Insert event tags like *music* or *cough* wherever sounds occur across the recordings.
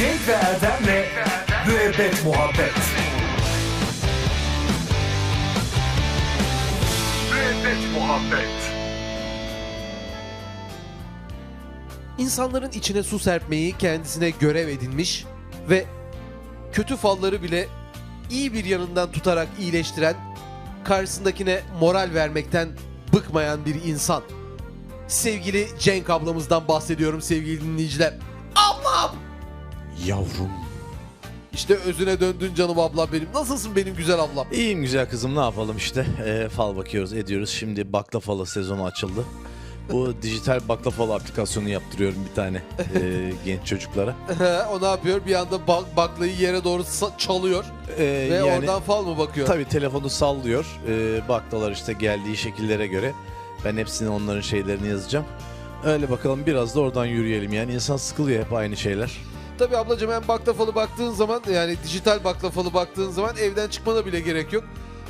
Cenk ve Erdem'le Müebbet Muhabbet Müebbet Muhabbet İnsanların içine su serpmeyi kendisine görev edinmiş ve kötü falları bile iyi bir yanından tutarak iyileştiren, karşısındakine moral vermekten bıkmayan bir insan. Sevgili Cenk ablamızdan bahsediyorum sevgili dinleyiciler. Yavrum. İşte özüne döndün canım ablam benim. Nasılsın benim güzel ablam? İyiyim güzel kızım ne yapalım işte. Ee, fal bakıyoruz ediyoruz. Şimdi baklavalı sezonu açıldı. Bu *laughs* dijital baklavalı aplikasyonu yaptırıyorum bir tane ee, *laughs* genç çocuklara. o ne yapıyor? Bir anda bak- baklayı yere doğru çalıyor Ee, ve yani oradan fal mı bakıyor? tabii telefonu sallıyor. Ee, baklalar işte geldiği şekillere göre. Ben hepsini onların şeylerini yazacağım. Öyle bakalım biraz da oradan yürüyelim. Yani insan sıkılıyor hep aynı şeyler. Tabii ablacığım hem baklavalı baktığın zaman yani dijital baklavalı baktığın zaman evden çıkmana bile gerek yok.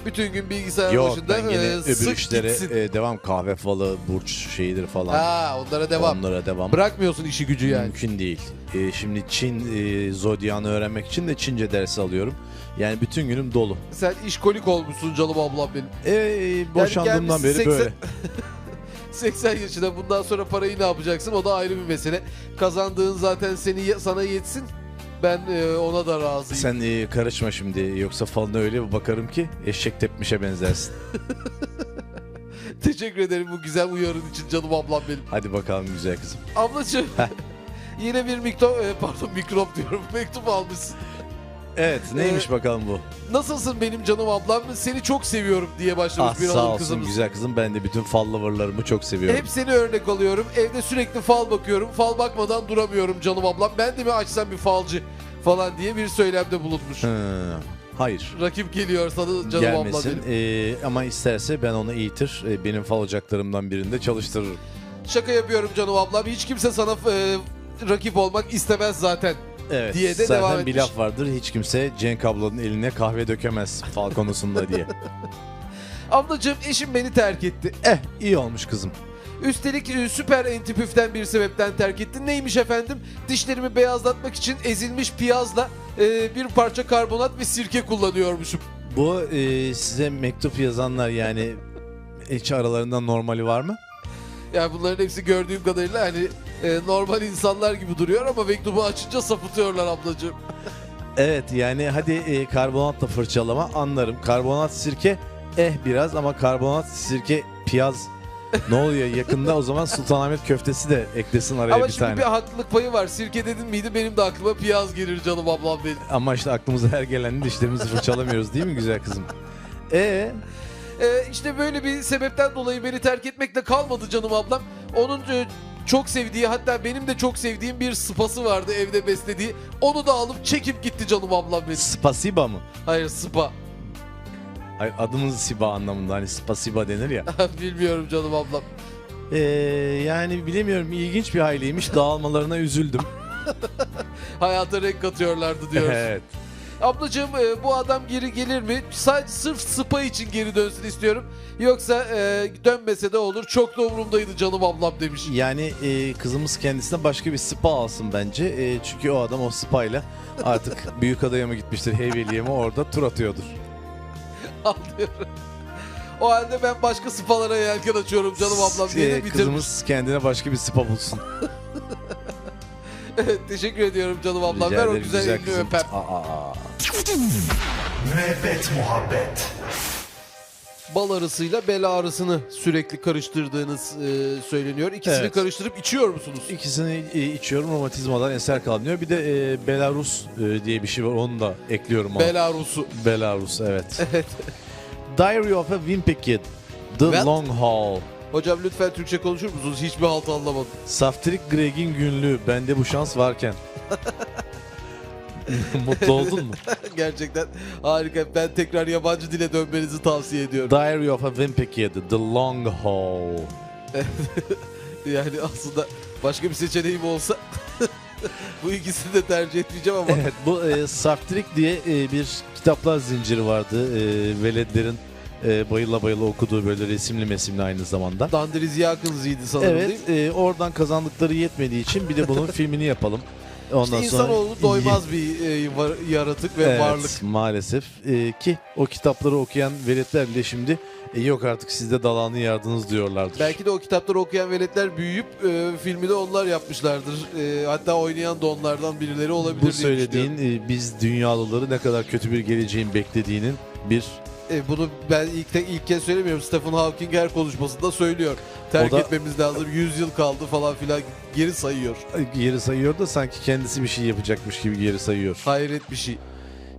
Bütün gün bilgisayar Yok başında ben yine e, öbür sık işlere gitsin. e, devam kahve falı, burç şeyidir falan. Ha onlara devam. Onlara devam. Bırakmıyorsun işi gücü yani. Mümkün değil. Ee, şimdi Çin e, zodyanı öğrenmek için de Çince dersi alıyorum. Yani bütün günüm dolu. Sen işkolik olmuşsun canım ablam benim. Ee, boşandığımdan gelmişsin beri 80 böyle. *laughs* 80 yaşında bundan sonra parayı ne yapacaksın o da ayrı bir mesele. Kazandığın zaten seni sana yetsin. Ben e, ona da razıyım. Sen e, karışma şimdi yoksa falına öyle bir bakarım ki eşek tepmişe benzersin. *laughs* Teşekkür ederim bu güzel uyarın için canım ablam benim. Hadi bakalım güzel kızım. Ablacığım *laughs* yine bir mikrop, pardon mikrop diyorum *laughs* mektup almışsın. Evet neymiş Ee, bakalım bu? Nasılsın benim canım ablam? Seni çok seviyorum diye başlamış Ah bir sağ hanım olsun kızımız. güzel kızım ben de bütün fal loverlarımı çok seviyorum. Hep seni örnek alıyorum. Evde sürekli fal bakıyorum. Fal bakmadan duramıyorum canım ablam. Ben de mi açsam bir falcı falan diye bir söylemde bulunmuş. Hı, hayır. Rakip geliyor sana canım ablam Gelmesin. Ee, ama isterse ben onu eğitir e, benim fal ocaklarımdan birinde çalıştırırım. Şaka yapıyorum canım ablam. Hiç kimse sana e, rakip olmak istemez zaten. Evet. diye de zaten devam bir etmiş. laf vardır. Hiç kimse Cenk ablanın eline kahve dökemez fal konusunda diye. *laughs* Ablacığım eşim beni terk etti. eh iyi olmuş kızım. Üstelik e, süper entipüften bir sebepten terk etti. Neymiş efendim? Dişlerimi beyazlatmak için ezilmiş piyazla e, bir parça karbonat ve sirke kullanıyormuşum. Bu e, size mektup yazanlar yani hiç aralarında normali var mı? Yani bunların hepsi gördüğüm kadarıyla hani e, normal insanlar gibi duruyor ama mektubu açınca sapıtıyorlar ablacığım. Evet yani hadi e, karbonatla fırçalama anlarım. Karbonat sirke eh biraz ama karbonat sirke piyaz ne oluyor yakında o zaman Sultanahmet köftesi de eklesin araya ama bir şimdi tane. bir haklılık payı var. Sirke dedin miydi benim de aklıma piyaz gelir canım ablam benim. Ama işte aklımıza her gelen dişlerimizi fırçalamıyoruz değil mi güzel kızım? E E, işte böyle bir sebepten dolayı beni terk etmekle kalmadı canım ablam. Onun e, çok sevdiği hatta benim de çok sevdiğim bir spası vardı evde beslediği. Onu da alıp çekip gitti canım ablam benim. spasiba mı? Hayır spa. Hayır adımız Siba anlamında hani spasiba denir ya. *laughs* Bilmiyorum canım ablam. Ee, yani bilemiyorum ilginç bir aileymiş dağılmalarına üzüldüm. *laughs* Hayata renk katıyorlardı diyoruz. evet. Ablacığım e, bu adam geri gelir mi? Sadece sırf spa için geri dönsün istiyorum. Yoksa e, dönmese de olur. Çok da umurumdaydı canım ablam demiş. Yani e, kızımız kendisine başka bir spa alsın bence. E, çünkü o adam o spa ile artık *laughs* büyük adaya mı gitmiştir Heybeli'ye mi orada tur atıyordur. *laughs* Anlıyorum. O halde ben başka spalara yelken açıyorum canım ablam diye de E, bitirmiş. kızımız kendine başka bir spa bulsun. *laughs* Evet, teşekkür ediyorum canım ablam. Rica Ver o ederim, güzel, elini kızım. öpem. Aa. Müebbet Muhabbet Bal arısıyla bel ağrısını sürekli karıştırdığınız e, söyleniyor. İkisini Evet. karıştırıp içiyor musunuz? İkisini e, içiyorum romatizmadan eser kalmıyor. Bir de e, Belarus e, diye bir şey var onu da ekliyorum. ona. Bel ağrısı. Belarus evet. *laughs* Evet. Diary of a Wimpy Kid. The What? Long Haul. Hocam lütfen Türkçe konuşur musunuz? Hiçbir halt anlamadım. Saftirik Greg'in günlüğü. Bende bu şans varken. *laughs* *laughs* Mutlu oldun mu? *laughs* Gerçekten harika. Ben tekrar yabancı dile dönmenizi tavsiye ediyorum. Diary of a Wimpy Kid. The Long Haul. *laughs* Yani aslında başka bir seçeneğim olsa bu ikisini de tercih etmeyeceğim ama Evet bu e, Saftirik diye e, bir kitaplar zinciri vardı. E, veledlerin e, bayıla bayıla okuduğu böyle resimli mesimli aynı zamanda. Dandiriz Yakınzı'ydı sanırım değil Evet mi? e, oradan kazandıkları yetmediği için bir de bunun filmini yapalım. Ondan İşte sonra insanoğlu doymaz bir e, var- yaratık ve Evet, varlık. maalesef Ee, ki o kitapları okuyan veletler bile şimdi "E, yok artık siz de dalağını yardınız diyorlardır. Belki de o kitapları okuyan veletler büyüyüp e, filmi de onlar yapmışlardır. E, hatta oynayan da onlardan birileri olabilir Bu diye söylediğin e, biz dünyalıları ne kadar kötü bir geleceğin beklediğinin bir E, bunu ben ilk tek ilk kez söylemiyorum. Stephen Hawking her konuşmasında söylüyor. Terk O da- etmemiz lazım. 100 yıl kaldı falan filan geri sayıyor. geri sayıyor da sanki kendisi bir şey yapacakmış gibi geri sayıyor. Hayret bir şey.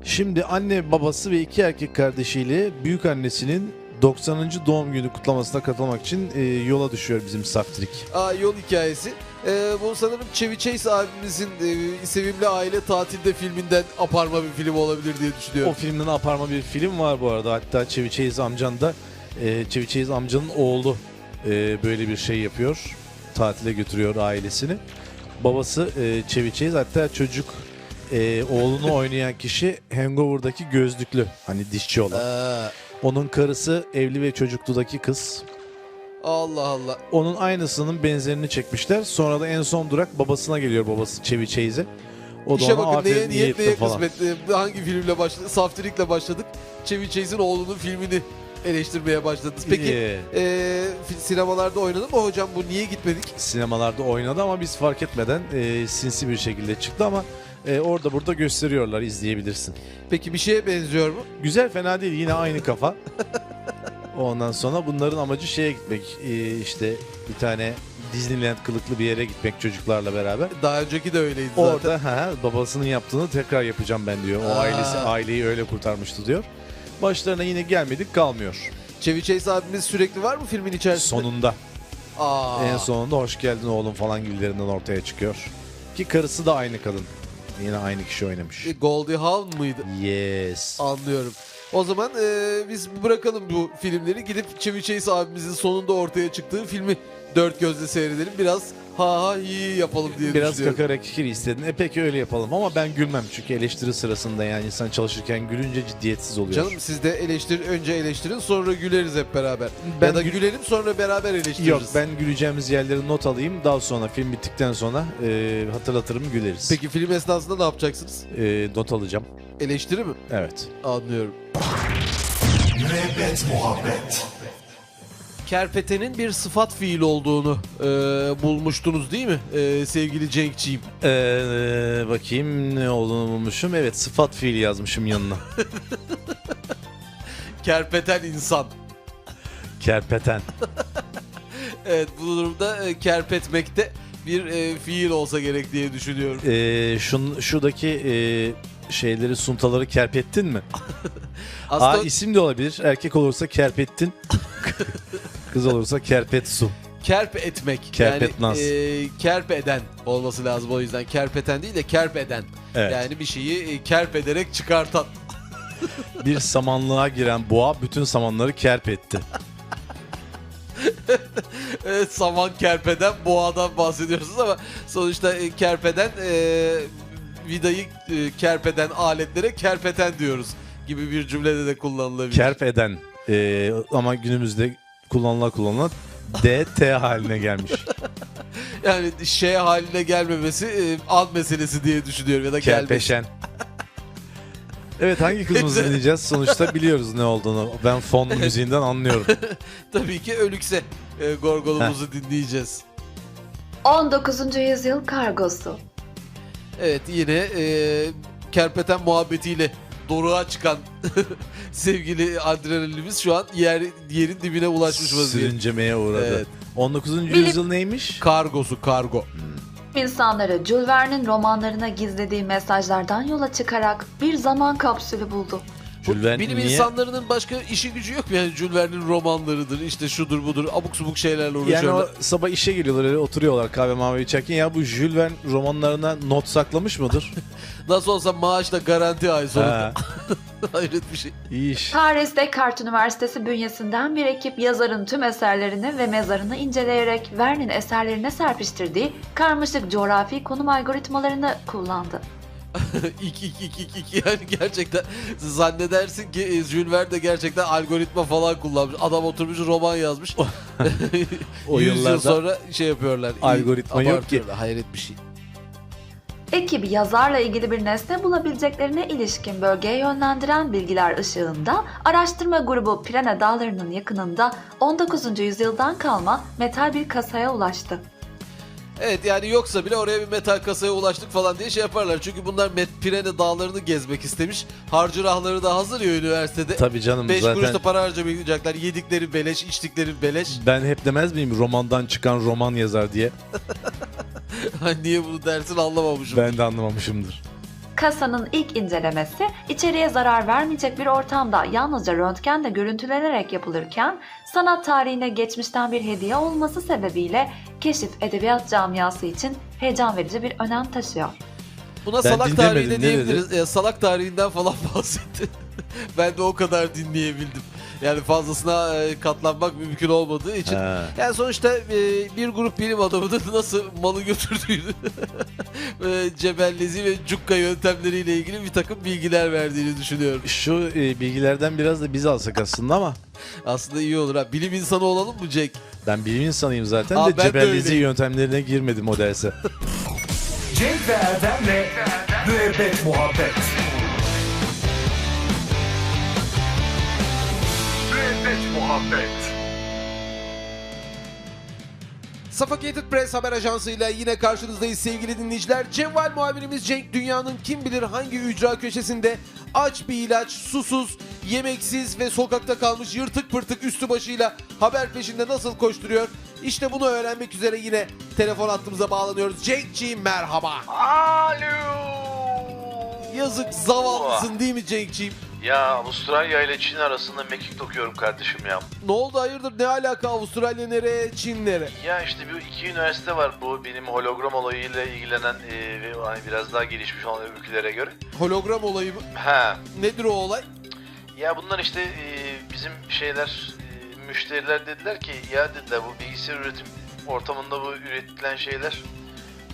Şimdi anne babası ve iki erkek kardeşiyle büyük annesinin 90. doğum günü kutlamasına katılmak için e, yola düşüyor bizim Saftirik. Aa, yol hikayesi. E, bu sanırım Chevy Chase abimizin e, Sevimli Aile Tatilde filminden aparma bir film olabilir diye O düşünüyorum. filmden aparma bir film var bu arada. Hatta Chevy Chase amcan da e, Chevy Chase amcanın oğlu e, böyle bir şey yapıyor. Tatile götürüyor ailesini. Babası e, Chevy Chase hatta çocuk e, oğlunu *laughs* oynayan kişi Hangover'daki gözlüklü hani dişçi olan. Aa, Onun karısı evli ve çocukludaki kız. Allah Allah. Onun aynısının benzerini çekmişler. Sonra da en son durak babasına geliyor babası Chevy Chase'e. O da İşe ona bakın neye aferin iyi niyet ettin neye falan. kısmet. E, hangi filmle başladık? Saftirik'le başladık. Chevy Chase'in oğlunun filmini eleştirmeye başladınız. Peki e, fi- sinemalarda oynadı mı hocam? Bu niye gitmedik? sinemalarda oynadı ama biz fark etmeden e, sinsi bir şekilde çıktı ama e, orada burada gösteriyorlar izleyebilirsin. Peki bir şeye benziyor mu? Güzel fena değil yine aynı kafa. *laughs* Ondan sonra bunların amacı şeye gitmek e, işte bir tane Disneyland kılıklı bir yere gitmek çocuklarla beraber. Daha önceki de öyleydi zaten. Orada ha, babasının yaptığını tekrar yapacağım ben diyor. O Aa. ailesi aileyi öyle kurtarmıştı diyor. Başlarına yine gelmedik kalmıyor. Chevy Chase abimiz sürekli var mı filmin içerisinde? Sonunda Aa, en sonunda hoş geldin oğlum falan gibilerinden ortaya çıkıyor. Ki karısı da aynı kadın. Yine aynı kişi oynamış. E, Goldie Hawn mıydı? Yes. Anlıyorum. O zaman e, biz bırakalım bu filmleri. Gidip Chevy Chase abimizin sonunda ortaya çıktığı filmi dört gözle seyredelim. Biraz ha ha iyi yapalım diye Biraz düşünüyorum. kakara kikiri istedin. E peki öyle yapalım ama ben gülmem çünkü eleştiri sırasında yani insan çalışırken gülünce ciddiyetsiz oluyor. Canım siz de eleştir, önce eleştirin sonra güleriz hep beraber. Ben ya da gül- gülelim sonra beraber eleştiririz. Yok ben güleceğimiz yerleri not alayım. Daha sonra film bittikten sonra e, hatırlatırım güleriz. Peki film esnasında ne yapacaksınız? E, not alacağım. Eleştiri mi? Evet. Anlıyorum. Müebbet muhabbet. Kerpetenin bir sıfat fiil olduğunu e, bulmuştunuz değil mi e, sevgili Cenk'ciğim? Ee, bakayım ne olduğunu bulmuşum. Evet sıfat fiili yazmışım yanına. *laughs* Kerpeten insan. Kerpeten. *laughs* Evet bu durumda e, kerpetmekte bir e, fiil olsa gerek diye düşünüyorum. Ee, şun, şuradaki e, şeyleri suntaları kerpettin mi? *laughs* Aslında Aa, isim de olabilir. Erkek olursa kerpettin. Kız olursa kerpet su. kerp etmek. Kerpetnaz. Yani e, kerp eden olması lazım o yüzden. Kerpeten değil de kerp eden. Evet. Yani bir şeyi e, kerp ederek çıkartan. *laughs* Bir samanlığa giren boğa bütün samanları kerpetti. *laughs* Evet, saman kerpeden boğadan bahsediyorsunuz ama sonuçta e, kerpeden e, vidayı e, kerpeden aletlere kerpeten diyoruz gibi bir cümlede de kullanılabilir. Kerp eden. Ee, ama günümüzde kullanıla kullanıla DT haline gelmiş. *laughs* Yani şey haline gelmemesi e, an meselesi diye düşünüyorum ya da gelmesi. Kerpeşen. *laughs* Evet hangi kızımızı dinleyeceğiz? Sonuçta *laughs* biliyoruz ne olduğunu. Ben fon müziğinden anlıyorum. Tabii ki Ölükse e, Gorgolumuzu dinleyeceğiz. 19. yüzyıl kargosu. Evet yine e, kerpeten muhabbetiyle doruğa çıkan *laughs* sevgili adrenalinimiz şu an yer yerin dibine ulaşmış vaziyette. Sürüncemeye uğradı. Evet. 19. yüzyıl neymiş? Kargosu kargo. İnsanları Jules Verne'in romanlarına gizlediği mesajlardan yola çıkarak bir zaman kapsülü buldu. Bu Jules Verne bilim niye- insanlarının başka işi gücü yok mu? Yani Jules Verne'in romanlarıdır, işte şudur budur, abuk subuk şeylerle Yani uğraşıyorlar. o sabah işe geliyorlar öyle oturuyorlar kahve mavi içerken ya bu Jules Verne romanlarına not saklamış mıdır? *laughs* Nasıl olsa maaş da garanti ay sonunda. ha, *laughs* Hayret bir şey. iyi iş. Paris Descartes Üniversitesi bünyesinden bir ekip yazarın tüm eserlerini ve mezarını inceleyerek Verne'in eserlerine serpiştirdiği karmaşık coğrafi konum algoritmalarını kullandı. İk ik ik ik ik yani gerçekten zannedersin ki e, Jules Verne de gerçekten algoritma falan kullanmış. Adam oturmuş roman yazmış. O *laughs* 100 yıl yıllarda sonra şey yapıyorlar. algoritma yok ki. Hayret bir şey. Ekibi yazarla ilgili bir nesne bulabileceklerine ilişkin bölgeye yönlendiren bilgiler ışığında araştırma grubu Pirene Dağları'nın yakınında 19. yüzyıldan kalma metal bir kasaya ulaştı. Evet yani yoksa bile oraya bir metal kasaya ulaştık falan diye şey yaparlar. Çünkü bunlar Met Pirene dağlarını gezmek istemiş. Harcırahları da hazır ya üniversitede. Tabii canım 5 kuruş zaten da para harcamayacaklar. Yedikleri beleş, içtikleri beleş. ben hep demez miyim romandan çıkan roman yazar diye. *laughs* Niye bunu dersin anlamamışım. Ben de anlamamışımdır. Kasanın ilk incelemesi içeriye zarar vermeyecek bir ortamda yalnızca röntgenle görüntülenerek yapılırken sanat tarihine geçmişten bir hediye olması sebebiyle keşif edebiyat camiası için heyecan verici bir önem taşıyor. Buna Ben salak tarihi de diyebiliriz. E, salak tarihinden falan *laughs* bahsetti. ben de o kadar dinleyebildim. Yani fazlasına e, katlanmak mümkün olmadığı için. Ha. Yani sonuçta e, bir grup bilim adamının *laughs* nasıl malı götürdüğünü, *laughs* e, cebellezi ve cukka yöntemleriyle ilgili bir takım bilgiler verdiğini düşünüyorum. Şu e, bilgilerden biraz da biz alsak aslında ama Aslında iyi olur ha. Bilim insanı olalım mı Cenk? ben bilim insanıyım zaten Aa, de de cebellezi öyleyim. yöntemlerine girmedim o derse. *laughs* Cenk ve Erdem'le Müebbet Muhabbet. Muhabbet. Suffocated Press haber ajansıyla yine karşınızdayız sevgili dinleyiciler. Cevval muhabirimiz Cenk dünyanın kim bilir hangi ücra köşesinde aç bir ilaç, susuz, yemeksiz ve sokakta kalmış yırtık pırtık üstü başıyla haber peşinde nasıl koşturuyor? İşte bunu öğrenmek üzere yine telefon hattımıza bağlanıyoruz. Cenk'ciğim merhaba. Alo. Yazık zavallısın değil mi Cenk'ciğim? Ya Avustralya ile Çin arasında mekik okuyorum kardeşim ya. Ne oldu hayırdır ne alaka Avustralya nereye Çin nereye? Ya işte bu iki üniversite var bu benim hologram olayıyla ilgilenen e, ve hani biraz daha gelişmiş olan ülkelere göre. Hologram olayı mı? Ha. Nedir o olay? Ya bunlar işte e, bizim şeyler e, müşteriler dediler ki ya dediler bu bilgisayar üretim ortamında bu üretilen şeyler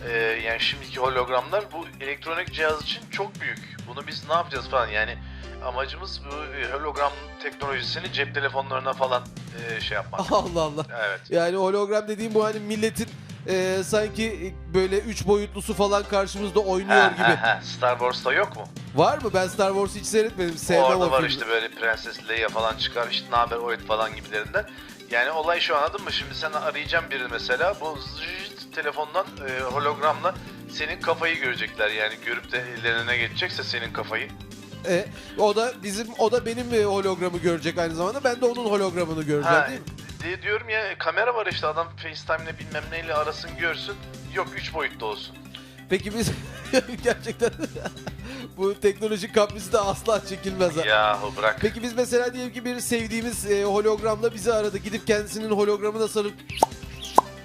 e, yani şimdiki hologramlar bu elektronik cihaz için çok büyük. Bunu biz ne yapacağız falan yani amacımız bu e, hologram teknolojisini cep telefonlarına falan e, şey yapmak. *laughs* Allah Allah. Evet. Yani hologram dediğim bu hani milletin e, sanki böyle üç boyutlusu falan karşımızda oynuyor Ha, gibi. ha, ha. Star Wars'ta yok mu? Var mı? Ben Star Wars hiç seyretmedim. Sevmem Orada var filmi. işte böyle Prenses Leia falan çıkar işte naber oyut falan gibilerinden. Yani olay şu anladın mı? Şimdi sen arayacaksın birini mesela bu telefondan e, hologramla senin kafayı görecekler yani görüp de ellerine geçecekse senin kafayı. E, o da bizim o da benim e, hologramı görecek aynı zamanda. Ben de onun hologramını göreceğim Ha, değil mi? diye diyorum ya kamera var işte adam FaceTime'le bilmem neyle arasın görsün. Yok 3 boyutlu olsun. Peki biz *laughs* gerçekten bu teknolojik kaprisi de asla çekilmez. ha. Yahu bırak. Peki biz mesela diyelim ki bir sevdiğimiz e, hologramla bizi aradı. Gidip kendisinin hologramına sarıp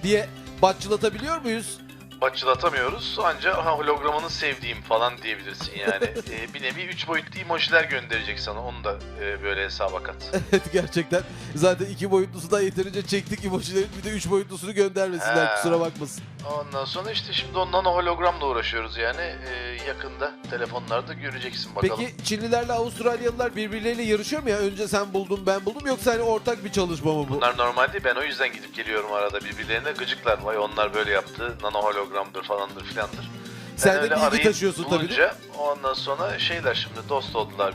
diye batçılatabiliyor muyuz? Başlatamıyoruz ancak ha, hologramını sevdiğim falan diyebilirsin yani. *laughs* E, bir nevi 3 boyutlu emojiler gönderecek sana onu da e, böyle hesaba kat. *laughs* Evet gerçekten. Zaten iki boyutlusu da yeterince çektik emojilerin bir de üç boyutlusunu göndermesinler He. kusura bakmasın. Ondan sonra işte şimdi ondan hologramla uğraşıyoruz yani. Ee, yakında telefonlarda göreceksin bakalım. Peki Çinlilerle Avustralyalılar birbirleriyle yarışıyor mu ya? Önce sen buldun ben buldum yoksa hani ortak bir çalışma mı bu? Bunlar normal değil. Ben o yüzden gidip geliyorum arada birbirlerine gıcıklar. Vay onlar böyle yaptı. Nano hologramdır falandır filandır. Sen de öyle bilgi taşıyorsun tabii, bulunca, Ondan sonra şeyler şimdi dost oldular.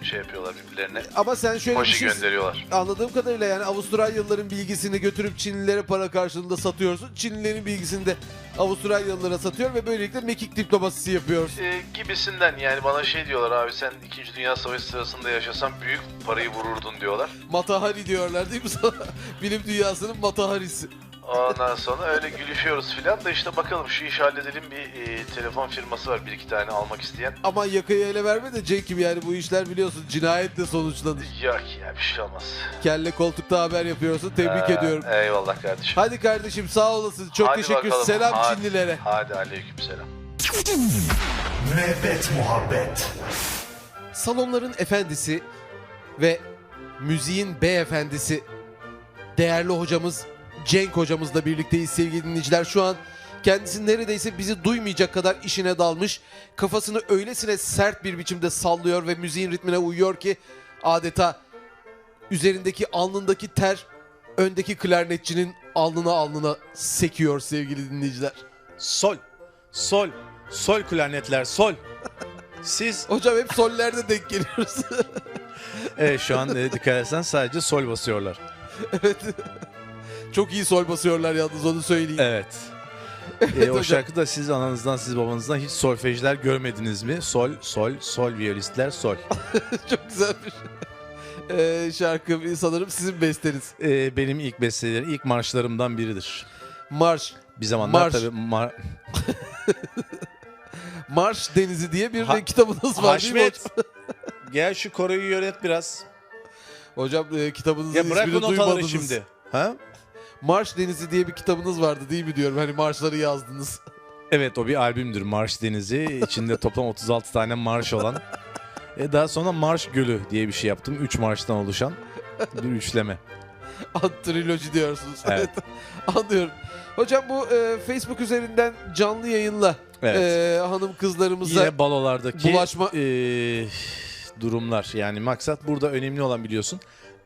ee, şey yapıyorlar birbirlerine. Ama sen şöyle bir Emoji şey gönderiyorlar. anladığım kadarıyla yani Avustralyalıların bilgisini götürüp Çinlilere para karşılığında satıyorsun. Çinlilerin bilgisini de Avustralyalılara satıyor ve böylelikle mekik diplomasisi yapıyorsun. Ee, gibisinden yani bana şey diyorlar abi sen 2. Dünya Savaşı sırasında yaşasan büyük parayı vururdun diyorlar. Matahari diyorlar değil mi sana? *laughs* Bilim dünyasının mataharisi. Ondan sonra öyle gülüşüyoruz filan da işte bakalım şu işi halledelim bir e, telefon firması var bir iki tane almak isteyen. Ama yakayı ele verme de Cenk'im yani bu işler biliyorsun cinayetle sonuçlanır. Yok ya bir şey olmaz. Kelle koltukta haber yapıyorsun. Tebrik Ee, ediyorum. Eyvallah kardeşim. Hadi kardeşim sağ olasın. Çok Hadi teşekkür bakalım. Selam Hadi. Çinlilere. Hadi aleyküm selam. Müebbet Muhabbet. Salonların efendisi ve müziğin beyefendisi değerli hocamız Cenk hocamızla birlikteyiz sevgili dinleyiciler. Şu an kendisi neredeyse bizi duymayacak kadar işine dalmış. Kafasını öylesine sert bir biçimde sallıyor ve müziğin ritmine uyuyor ki adeta üzerindeki alnındaki ter öndeki klarnetçinin alnına alnına sekiyor sevgili dinleyiciler. Sol, sol, Sol klarnetler sol. Siz *laughs* Hocam hep sollerde denk geliyoruz. evet, şu an e, dikkat etsen sadece sol basıyorlar. evet. Çok iyi sol basıyorlar yalnız onu söyleyeyim. Evet. *laughs* E, o şarkıda siz ananızdan siz babanızdan hiç solfejler görmediniz mi? Sol, sol, sol violistler sol. *laughs* Çok güzel bir ee, şarkı sanırım sizin besteniz. E, benim ilk bestelerim, ilk marşlarımdan biridir. Marş. Bir zamanlar Marş. tabii mar- *laughs* Marş Denizi diye bir Ha- kitabınız var değil mi Haşmet gel şu koroyu yönet biraz. Hocam e, kitabınızın Ya ismini duymadınız. şimdi. Ha? Marş Denizi diye bir kitabınız vardı değil mi diyorum. Hani marşları yazdınız. Evet o bir albümdür Marş Denizi. İçinde toplam 36 tane marş olan. E, daha sonra Marş Gölü diye bir şey yaptım. 3 marştan oluşan bir üçleme. Triloji diyorsunuz. Evet. *laughs* Anlıyorum. Hocam bu e, Facebook üzerinden canlı yayınla Evet. e, hanım kızlarımıza Yine balolardaki bulaşma- e, durumlar. Yani maksat burada önemli olan biliyorsun.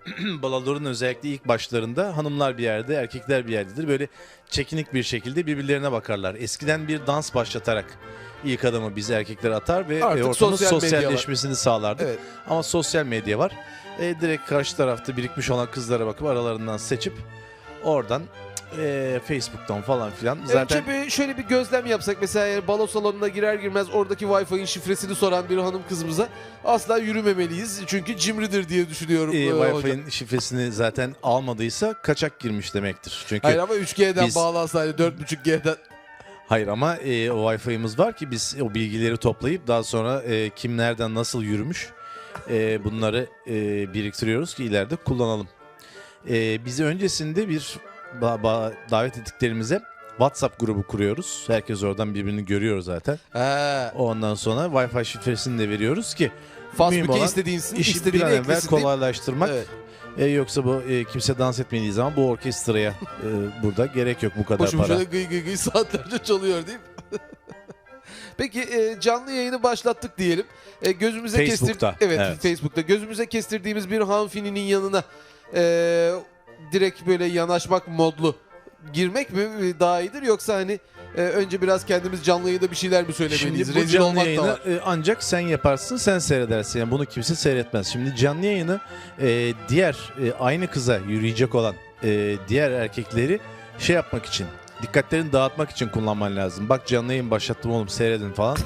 *clears throat* Baloların özellikle ilk başlarında hanımlar bir yerde, erkekler bir yerdedir. Böyle çekinik bir şekilde birbirlerine bakarlar. Eskiden bir dans başlatarak ilk adamı biz erkekler atar ve Artık e, ortamın sosyal medya sosyalleşmesini sağlardık. Evet. Ama sosyal medya var. E, direkt karşı tarafta birikmiş olan kızlara bakıp aralarından seçip oradan e, Facebook'tan falan filan zaten Önce bir şöyle bir gözlem yapsak mesela eğer balo salonuna girer girmez oradaki Wi-Fi'nin şifresini soran bir hanım kızımıza asla yürümemeliyiz. Çünkü cimridir diye düşünüyorum. e, e, hocam. Wi-Fi'nin şifresini zaten almadıysa kaçak girmiş demektir. Çünkü Hayır ama 3G'den Biz- bağlansaydı 4.5G'den. Hayır ama e, o Wi-Fi'miz var ki biz o bilgileri toplayıp daha sonra e, kim nereden nasıl yürümüş e, bunları e, biriktiriyoruz ki ileride kullanalım. E, bizi öncesinde bir davet ettiklerimize WhatsApp grubu kuruyoruz. Herkes oradan birbirini görüyor zaten. He. Ondan sonra Wi-Fi şifresini de veriyoruz ki mühim Facebook'a olan istediğin, işi bir an evvel kolaylaştırmak. Evet. E, yoksa bu e, kimse dans etmediği zaman bu orkestraya e, burada gerek yok bu kadar Boşu para. boşuna gıy gıy gıy saatlerce çalıyor değil mi? *laughs* Peki e, canlı yayını başlattık diyelim. E, gözümüze Facebook'ta, kestir evet, evet. Facebook'ta gözümüze kestirdiğimiz bir hanfininin yanına e, direkt böyle yanaşmak modlu girmek mi daha iyidir yoksa hani e, önce biraz kendimiz canlı yayında bir şeyler mi söylemeliyiz? Şimdi bu Rezil canlı olmak da yayını var. e, ancak sen yaparsın, sen seyredersin. Yani bunu kimse seyretmez. Şimdi canlı yayını e, diğer e, aynı kıza yürüyecek olan e, diğer erkekleri şey yapmak için, dikkatlerini dağıtmak için kullanman lazım. Bak canlı yayın başlattım oğlum seyredin falan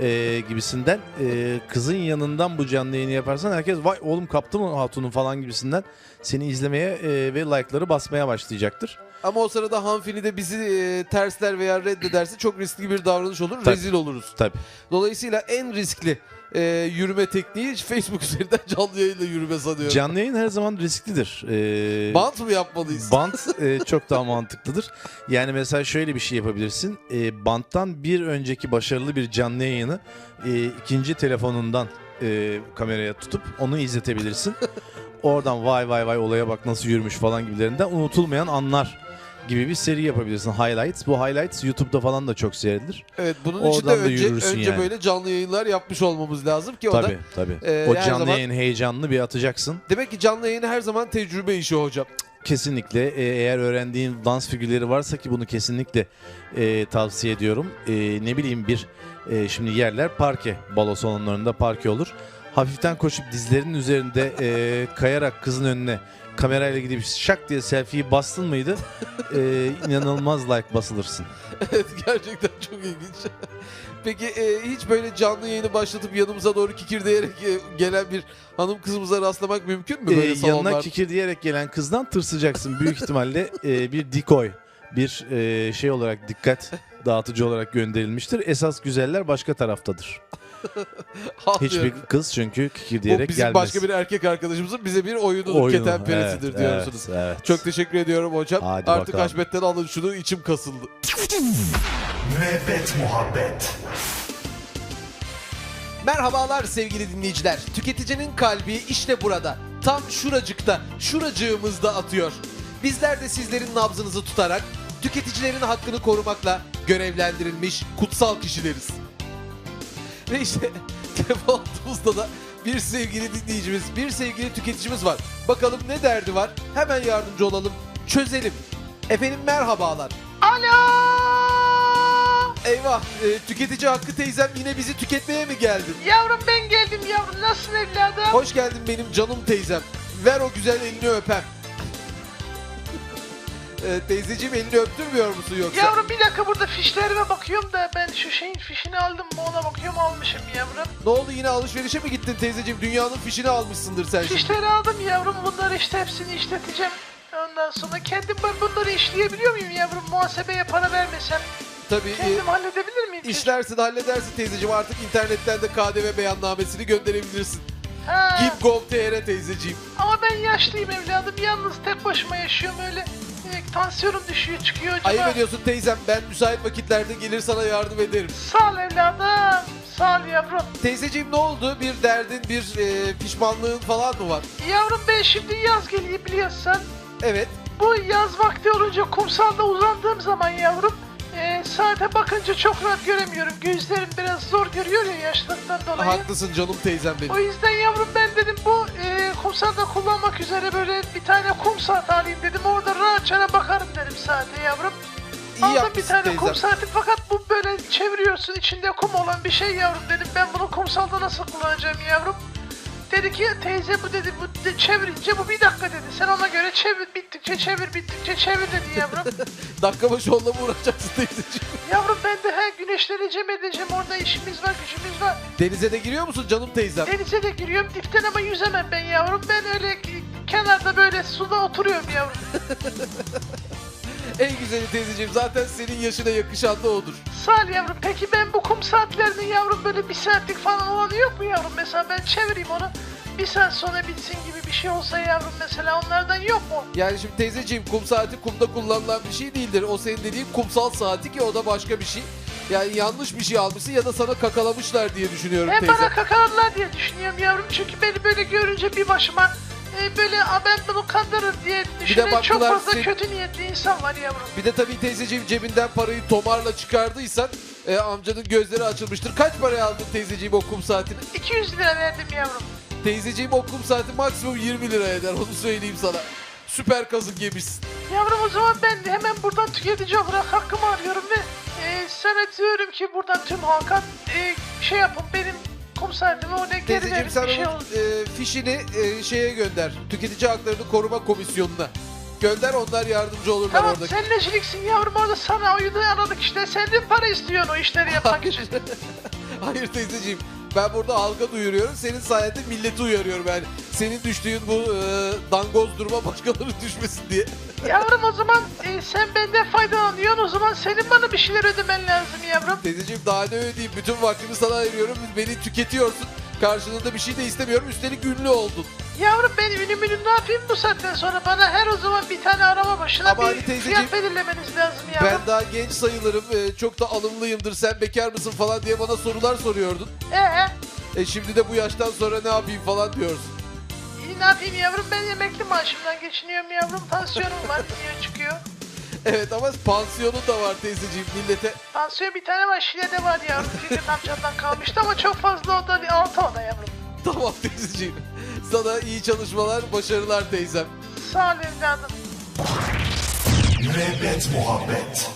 e, gibisinden. E, kızın yanından bu canlı yayını yaparsan herkes vay oğlum kaptı mı hatunun falan gibisinden seni izlemeye e, ve like'ları basmaya başlayacaktır. Ama o sırada de bizi e, tersler veya reddederse çok riskli bir davranış olur. Tabii. Rezil oluruz. Tabii. Dolayısıyla en riskli e, yürüme tekniği *laughs* Facebook üzerinden canlı yayınla yürüme sanıyorum. Canlı yayın her zaman risklidir. E, Bant mı yapmalıyız? Bant e, çok daha mantıklıdır. Yani mesela şöyle bir şey yapabilirsin. E, banttan bir önceki başarılı bir canlı yayını e, ikinci telefonundan e, kameraya tutup onu izletebilirsin. *laughs* Oradan vay vay vay olaya bak nasıl yürümüş falan gibilerinden unutulmayan anlar gibi bir seri yapabilirsin. Highlights. Bu highlights YouTube'da falan da çok seyredilir. Evet bunun için de Oradan da önce, yürürsün önce yani. böyle canlı yayınlar yapmış olmamız lazım ki o da Tabii tabii. e, o her canlı zaman- yayın heyecanını bir atacaksın. demek ki canlı yayını her zaman tecrübe işi hocam. Kesinlikle e, eğer öğrendiğin dans figürleri varsa ki bunu kesinlikle e, tavsiye ediyorum. E, ne bileyim bir e, şimdi yerler parke balo salonlarında parke olur. Hafiften koşup dizlerinin üzerinde e, kayarak kızın önüne kamerayla gidip şak diye selfie'yi bastın mıydı? *laughs* E, inanılmaz like basılırsın. evet gerçekten çok ilginç. Peki e, hiç böyle canlı yayını başlatıp yanımıza doğru kikirdeyerek e, gelen bir hanım kızımıza rastlamak mümkün mü E, böyle yanına salonlarda? kikir diyerek gelen kızdan tırsıcaksın. Büyük ihtimalle *laughs* e, bir decoy, bir e, şey olarak dikkat *laughs* dağıtıcı olarak gönderilmiştir. Esas güzeller başka taraftadır. *laughs* Hiçbir kız çünkü kikir Bu diyerek bizim gelmez. başka bir erkek arkadaşımızın bize bir oyunudur, Oyunu, ketenperesidir evet, diyorsunuz. Evet, evet. Çok teşekkür ediyorum hocam. Hadi Artık bakalım. Haşmet'ten alın şunu içim kasıldı. Müebbet muhabbet. Merhabalar sevgili dinleyiciler. Tüketicinin kalbi işte burada. Tam şuracıkta, şuracığımızda atıyor. Bizler de sizlerin nabzınızı tutarak tüketicilerin hakkını korumakla görevlendirilmiş kutsal kişileriz. Ve işte *laughs* telefon hattımızda da bir sevgili dinleyicimiz, bir sevgili tüketicimiz var. Bakalım ne derdi var? Hemen yardımcı olalım, çözelim. Efendim merhabalar. Alo! Eyvah e, tüketici hakkı teyzem yine bizi tüketmeye mi geldin? Yavrum ben geldim yavrum. Nasılsın evladım? Hoş geldin benim canım teyzem. Ver o güzel elini öpem. E, teyzeciğim elini öptürmüyor musun yoksa? Yavrum bir dakika burada fişlerime bakıyorum da ben şu şeyin fişini aldım mı ona bakıyorum almışım yavrum. Ne oldu yine alışverişe mi gittin teyzeciğim? Dünyanın fişini almışsındır sen şimdi. Fişleri aldım yavrum bunları işte hepsini işleteceğim. Ondan sonra kendim ben bunları işleyebiliyor muyum yavrum? Muhasebeye para vermesem Tabii e, kendim halledebilir miyim? işlersin halledersin teyzeciğim. Artık internetten de KDV beyannamesini gönderebilirsin. Ha, Gip.gov.tr teyzeciğim. ama ben yaşlıyım evladım. Yalnız tek başıma yaşıyorum öyle. E, tansiyonum düşüyor çıkıyor acaba. Ayıp ediyorsun teyzem. Ben müsait vakitlerde gelir sana yardım ederim. Sağ ol evladım. Sağ ol yavrum. Teyzeciğim ne oldu? Bir derdin, bir e, pişmanlığın falan mı var? Yavrum ben şimdi yaz geliyor biliyorsun. Evet. Bu yaz vakti olunca kumsalda uzandığım zaman yavrum e, saate bakınca çok rahat göremiyorum. Gözlerim biraz zor görüyor ya yaşlıktan dolayı. Haklısın canım teyzem benim. O yüzden yavrum ben dedim bu e, kumsalda kullanmak üzere böyle bir tane kum saat alayım dedim. Orada rahatça bakarım dedim saate yavrum. İyi Aldım bir tane teyzem. kum saati fakat bu böyle çeviriyorsun içinde kum olan bir şey yavrum dedim. Ben bunu kumsalda nasıl kullanacağım yavrum? Dedi ki teyze bu dedi bu de, çevirince bu bir dakika dedi. Sen ona göre çevir bittikçe çevir bittikçe çevir dedi yavrum. *laughs* Dakika başı onunla mı uğraşacaksın teyzeciğim? yavrum ben de her güneşleneceğim edeceğim orada işimiz var gücümüz var. Denize de giriyor musun canım teyzem? Denize de giriyorum dipten ama yüzemem ben yavrum. Ben öyle kenarda böyle suda oturuyorum yavrum. *laughs* En güzeli teyzeciğim zaten senin yaşına yakışan da odur. Sağ ol yavrum. Peki ben bu kum saatlerinin yavrum böyle bir saatlik falan olanı yok mu yavrum? Mesela ben çevireyim onu. Bir saat sonra bitsin gibi bir şey olsa yavrum mesela onlardan yok mu? Yani şimdi teyzeciğim kum saati kumda kullanılan bir şey değildir. O senin dediğin kumsal saati ki o da başka bir şey. Yani yanlış bir şey almışsın ya da sana kakalamışlar diye düşünüyorum Hem teyze. bana kakaladılar diye düşünüyorum yavrum. Çünkü beni böyle görünce bir başıma e, böyle "Aa, ben bunu kandırır diye düşünen çok baktılar fazla sen- kötü niyetli insan var yavrum. Bir de tabii teyzeciğim cebinden parayı tomarla çıkardıysan e, amcanın gözleri açılmıştır. Kaç paraya aldın teyzeciğim o kum saatini? 200 lira verdim yavrum. Teyzeciğim o kum saati maksimum 20 lira eder onu söyleyeyim sana. Süper kazık yemişsin. Yavrum o zaman ben hemen buradan tüketici olarak hakkımı arıyorum ve e, sana diyorum ki buradan tüm halka e, şey yapın benim kum saatimi oraya geri Teyzeciğim sen bir şey onun olsun. e, fişini e, şeye gönder. Tüketici Haklarını Koruma Komisyonu'na. Gönder onlar yardımcı olurlar Tamam orada. sen neciliksin yavrum orada sana oyunu aradık işte senden para istiyorsun o işleri yapmak için. *laughs* Hayır teyzeciğim. Ben burada halka duyuruyorum. Senin sayende milleti uyarıyorum yani. Senin düştüğün bu e, dangoz duruma başkaları düşmesin diye. *laughs* yavrum o zaman e, sen benden faydalanıyorsun o zaman senin bana bir şeyler ödemen lazım yavrum. Teyzeciğim daha ne ödeyeyim? Bütün vaktimi sana ayırıyorum. Beni tüketiyorsun. Karşılığında bir şey de istemiyorum. Üstelik ünlü oldun. Yavrum ben ünüm ünüm ne yapayım bu saatten sonra bana her o zaman bir tane araba başına Ama bir teyzeciğim, fiyat belirlemeniz lazım yavrum. Ben daha genç sayılırım. e, çok da alımlıyımdır. Sen bekar mısın falan diye bana sorular soruyordun. Ee, E şimdi de bu yaştan sonra ne yapayım falan diyorsun. iyi ne yapayım yavrum ben emekli maaşımdan geçiniyorum yavrum tansiyonum var niye çıkıyor. *laughs* Evet ama pansiyonun da var teyzeciğim millete. Tansiyon bir tane var Şile'de var yavrum. Fikret amcamdan kalmıştı ama çok fazla o da bir altı o da yavrum. *laughs* Tamam teyzeciğim. Sana iyi çalışmalar, başarılar teyzem. Sağ ol evladım. Müebbet muhabbet.